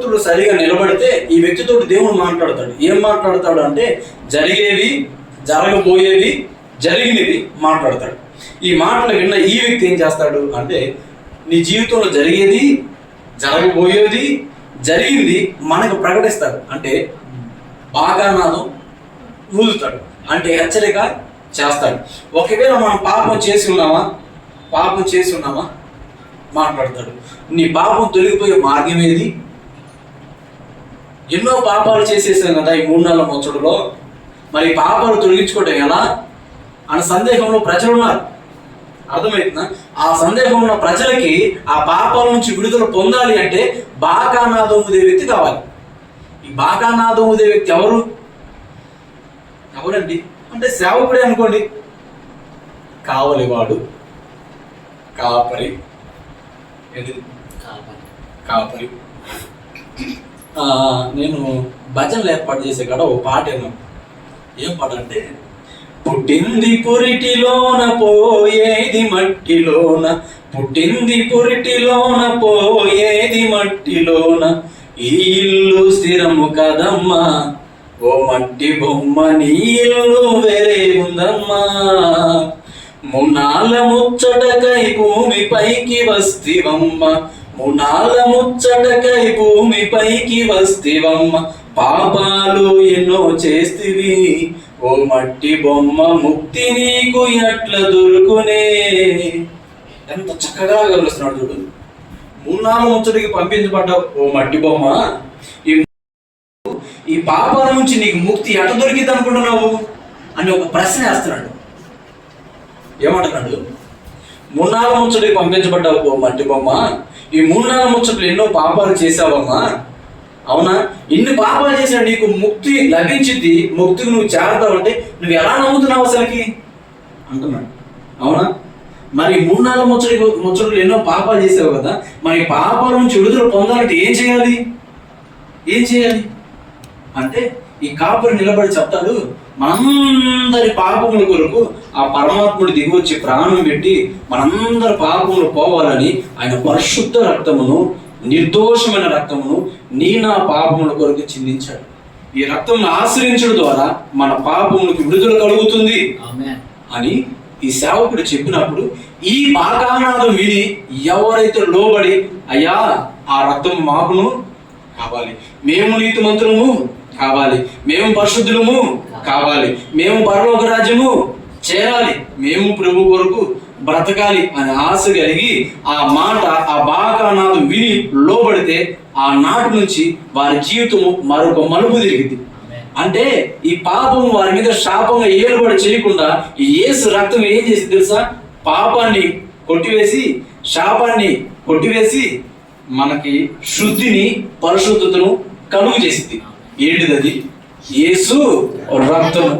భక్తుడు సరిగా నిలబడితే ఈ వ్యక్తితో దేవుడు మాట్లాడతాడు. ఏం మాట్లాడతాడు అంటే జరిగేవి జరగబోయేవి జరిగినవి మాట్లాడతాడు. ఈ మాటలు విన్న ఈ వ్యక్తి ఏం చేస్తాడు అంటే నీ జీవితంలో జరిగేది జరగబోయేది జరిగింది మనకు ప్రకటిస్తాడు. అంటే బాగా నాదం ఊదుతాడు అంటే హెచ్చరిక చేస్తాడు. ఒకవేళ మనం పాపం చేసి ఉన్నామా? పాపం చేసి ఉన్నామా? మాట్లాడతాడు. నీ పాపం తొలగిపోయే మార్గం ఏది? ఎన్నో పాపాలు చేసేసాం కదా ఈ మూడు నెలల ముచ్చడులో మరి పాపాలు తొలగించుకోవడం ఎలా అన్న సందేహంలో ప్రజలు ఉన్నారు. అర్థమవుతుందా ఆ సందేహం ఉన్న ప్రజలకి ఆ పాపాల నుంచి విడుదల పొందాలి అంటే బాకానాదం ఉదే వ్యక్తి కావాలి. ఈ బాకానాదం ఉదే వ్యక్తి ఎవరు? ఎవరండి? అంటే సేవకుడే అనుకోండి. కావలివాడు. కాపరి. ఏంటి కాపరి. నేను భజనలు ఏర్పాటు చేసే కాడ ఓ పాట విన్నాను ఏం పాట అంటే పుట్టింది పురిటిలోన పోయేది మట్టిలోన పుట్టింది పురిటిలోన పోయేది మట్టిలోన ఈ ఇల్లు స్థిరము కదమ్మా ఓ మట్టి బొమ్మ నీ ఇల్లు వేరే ఉందమ్మా. మునాల ముచ్చటకై భూమిపైకి వస్తివమ్మ మునాల ముచ్చటకై భూమిపైకి వస్తివమ్మ పాపాలు ఎన్నో చేస్తివి. ఓ మట్టి బొమ్మ ముక్తి నీకు ఎట్ల దొరుకునే? ఎంత చక్కగా గమనిస్తున్నాడు చూడు. మున్నాల ముచ్చటికి పంపించబడ్డ ఓ మట్టి బొమ్మ. ఈ ఈ పాపాల నుంచి నీకు ముక్తి ఎట దొరికింది అనుకుంటున్నావు? అని ఒక ప్రశ్న వేస్తున్నాడు. ఏమంటున్నాడు? మున్నాల ముచ్చటికి పంపించబడ్డావు ఓ మట్టి బొమ్మ. ఈ మున్నాల ముచ్చట్లు ఎన్నో పాపాలు చేసావమ్మా అవునా? ఇన్ని పాపాలు చేసినా నీకు ముక్తి లభించింది ముక్తికి నువ్వు చేరతావంటే నువ్వు ఎలా నమ్ముతున్నావు అసలుకి? అంటున్నాడు. అవునా? మరి మూడు నాలుగు ముచ్చటి ముచ్చట్లు ఎన్నో పాపాలు చేసావు కదా మరి పాపాల నుంచి విడుదల పొందాలంటే ఏం చేయాలి? ఏం చేయాలి? అంటే ఈ కాపురి నిలబడి చెప్తాడు మనందరి పాపముల కొరకు ఆ పరమాత్ముడు దిగి వచ్చి ప్రాణం పెట్టి మనందరి పాపములు పోవాలని ఆయన పరిశుద్ధ రక్తమును నిర్దోషమైన రక్తమును నీ నా పాపముల కొరకు చిందించాడు. ఈ రక్తమును ఆశ్రయించడం ద్వారా మన పాపములకు విడుదల కలుగుతుంది. అని ఈ సేవకుడు చెప్పినప్పుడు ఈ బాగానాదం విని ఎవరైతే లోబడి అయ్యా ఆ రక్తం మాకును కావాలి. మేము నీతి మంత్రులము కావాలి. మేము పరిశుద్ధులము కావాలి. మేము పరలోక రాజ్యము చేరాలి. మేము ప్రభు కొరకు బ్రతకాలి అనే ఆశ కలిగి ఆ మాట ఆ బాకానాథం విని లోబడితే ఆ నాటి నుంచి వారి జీవితము మరొక మలుపు తిరిగింది. అంటే ఈ పాపం వారి మీద శాపంగా ఏలుబడి చేయకుండా ఈ రక్తం ఏం చేసి తెలుసా? పాపాన్ని కొట్టివేసి శాపాన్ని కొట్టివేసి మనకి శుద్ధిని పరిశుద్ధతను కలుగు చేసింది. ఏంటిది అది యేసు రక్తము.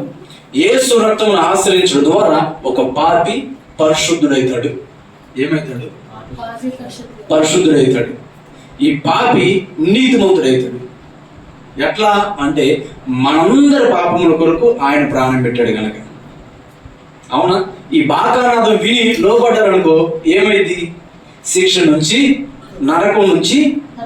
యేసు రక్తమును ఆశ్రయించడం ద్వారా ఒక పాపి పరిశుద్ధుడైతాడు. ఏమవుతాడు పరిశుద్ధుడైతాడు. ఈ పాపి నీతిమంతుడైతాడు. ఎట్లా అంటే మనందరి పాపముల కొరకు ఆయన ప్రాణం పెట్టాడు కనుక అవునా? ఈ బాకానాథం విని లోపడ్డారనుకో ఏమైంది? శిక్ష నుంచి నరకం నుంచి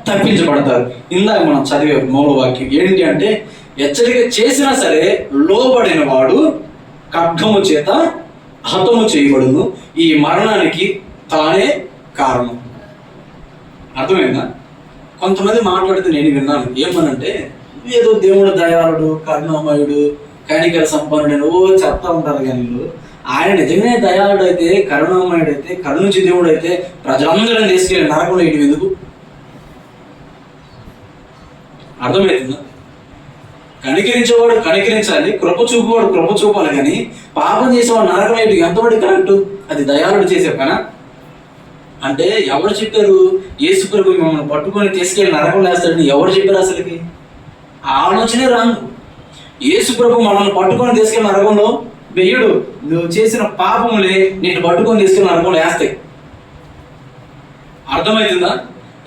తప్పించబడతారు. ఇందాక మనం చదివే మూలవాక్యం ఏంటి అంటే హెచ్చరిక చేసినా సరే లోబడిన వాడు ఖడ్గము చేత హతము చేయబడును. ఈ మరణానికి తానే కారణం. అర్థమైందా? కొంతమంది మాట్లాడితే నేను విన్నాను. ఏమనంటే ఏదో దేవుడు దయాళుడు కరుణామయుడు కనికర సంపన్నుడు ఓ చెప్తా ఉంటారు కానీ ఆయన నిజమే దయాళుడు అయితే కరుణామయుడు అయితే కరుణించి దేవుడు అయితే ప్రజలందరిని తీసుకెళ్ళి నరకంలో ఇటు ఎందుకు అర్థమవుతుందా కనికరించేవాడు కనికరించాలి కృప చూపువాడు కృప చూపాలి కానీ పాపం చేసేవాడు నరకం ఏంటి ఎంతవరకు కరెక్ట్? అది దయాళుడు చేసే పనా? అంటే ఎవరు చెప్పారు? యేసు ప్రభు మిమ్మల్ని పట్టుకొని తీసుకెళ్ళి నరకం వేస్తాడని ఎవరు చెప్పారు అసలుకి? ఆలోచనే రాను యేసు ప్రభు మనల్ని పట్టుకొని తీసుకెళ్ళి నరకంలో వెయ్యుడు నువ్వు చేసిన పాపములే నేను పట్టుకొని తీసుకెళ్ళి నరకంలో వేస్తాయి అర్థమవుతుందా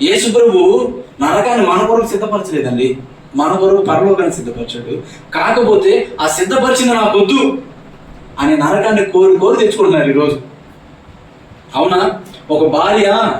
యేసు ప్రభు నరకాన్ని మన కొరకు సిద్ధపరచలేదండి. మన కొరకు పరలోకాన్ని సిద్ధపరచాడు. కాకపోతే ఆ సిద్ధపరిచింది నా పొద్దు అని నరకాన్ని కోరి కోరి తెచ్చుకుంటున్నారు ఈరోజు. అవునా? ఒక భార్య